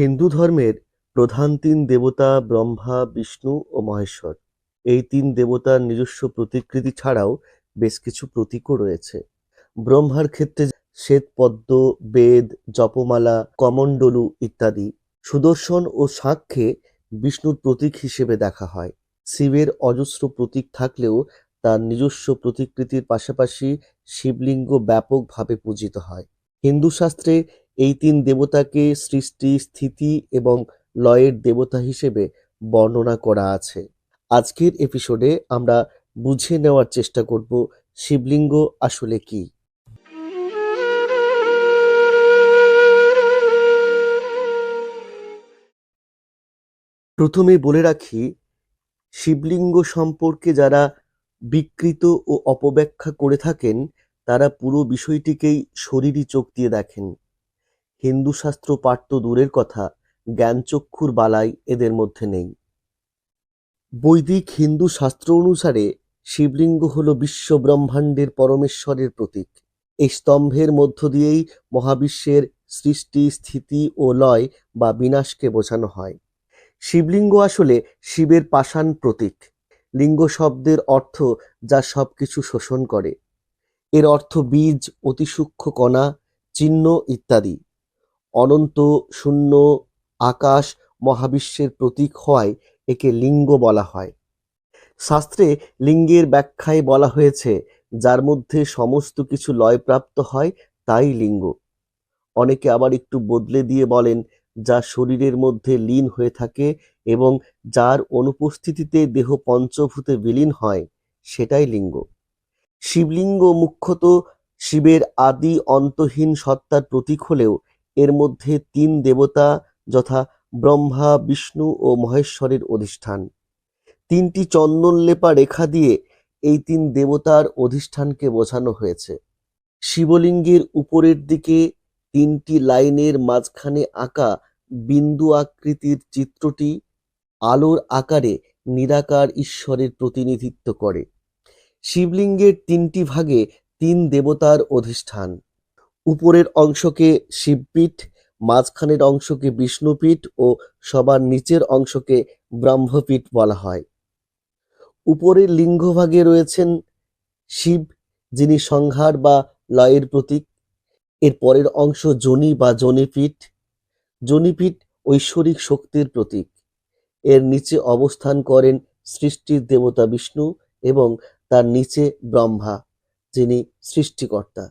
হিন্দু ধর্মের প্রধান তিন দেবতা ব্রহ্মা, বিষ্ণু ও মহেশ্বর। এই তিন দেবতার নিজস্ব প্রতিকৃতি ছাড়াও বেশ কিছু প্রতীকও রয়েছে। ব্রহ্মার ক্ষেত্রে শ্বেতপদ্ম বেদ, জপমালা, কমণ্ডলু ইত্যাদি সুদর্শন ও শাঁখকে বিষ্ণুর প্রতীক হিসেবে দেখা হয়। শিবের অজস্র প্রতীক থাকলেও তার নিজস্ব প্রতিকৃতির পাশাপাশি শিবলিঙ্গ ব্যাপকভাবে পূজিত হয়। হিন্দু শাস্ত্রে এই তিন দেবতাকে সৃষ্টি, স্থিতি এবং লয়ের দেবতা হিসেবে বর্ণনা করা আছে। আজকের এপিসোডে আমরা বুঝে নেওয়ার চেষ্টা করব শিবলিঙ্গ আসলে কি। প্রথমে বলে রাখি, শিবলিঙ্গ সম্পর্কে যারা বিকৃত ও অপব্যাখ্যা করে থাকেন, তারা পুরো বিষয়টিকেই শরীরী চোখ দিয়ে দেখেন। হিন্দু শাস্ত্র পাঠ তো দূরের কথা, জ্ঞানচক্ষুর বালাই এদের মধ্যে নেই। বৈদিক হিন্দু শাস্ত্র অনুসারে শিবলিঙ্গ হল বিশ্ব ব্রহ্মাণ্ডের পরমেশ্বরের প্রতীক। এই স্তম্ভের মধ্য দিয়েই মহাবিশ্বের সৃষ্টি, স্থিতি ও লয় বা বিনাশকে বোঝানো হয়। শিবলিঙ্গ আসলে শিবের পাষাণ প্রতীক। লিঙ্গ শব্দের অর্থ যা সবকিছু শোষণ করে। এর অর্থ বীজ অতি সূক্ষ্ম কণা, চিহ্ন ইত্যাদি। অনন্ত, শূন্য, আকাশ, মহাবিশ্বের প্রতীক হওয়ায় একে লিঙ্গ বলা হয়। শাস্ত্রে লিঙ্গের ব্যাখ্যায় বলা হয়েছে, যার মধ্যে সমস্ত কিছু লয়প্রাপ্ত হয় তাই লিঙ্গ। অনেকে আবার একটু বদলে দিয়ে বলেন, যা শরীরের মধ্যে লীন হয়ে থাকে এবং যার অনুপস্থিতিতে দেহ পঞ্চভূতে বিলীন হয়, সেটাই লিঙ্গ। শিবলিঙ্গ মুখ্যত শিবের আদি অন্তহীন সত্তার প্রতীক হলেও এর মধ্যে তিন দেবতা যথা ব্রহ্মা, বিষ্ণু ও মহেশ্বরের অধিষ্ঠান। তিনটি চন্দন লেপা রেখা দিয়ে এই তিন দেবতার অধিষ্ঠানকে বোঝানো হয়েছে। শিবলিঙ্গের উপরের দিকে তিনটি লাইনের মাঝখানে আঁকা বিন্দু আকৃতির চিত্রটি আলোর আকারে নিরাকার ঈশ্বরের প্রতিনিধিত্ব করে। শিবলিঙ্গের তিনটি ভাগে তিন দেবতার অধিষ্ঠান। উপরের অংশকে শিবপীঠ, মাঝখানের অংশকে বিষ্ণুপীঠ ও সবার নিচের অংশকে ব্রহ্মপীঠ বলা হয়। উপরের লিঙ্গভাগে রয়েছেন শিব, যিনি সংহার বা লয়ের প্রতীক। এর পরের অংশ যোনি বা যোনিপীঠ যোনিপীঠ ঐশ্বরিক শক্তির প্রতীক। এর নিচে অবস্থান করেন সৃষ্টির দেবতা বিষ্ণু এবং তার নিচে ব্রহ্মা, যিনি সৃষ্টিকর্তা।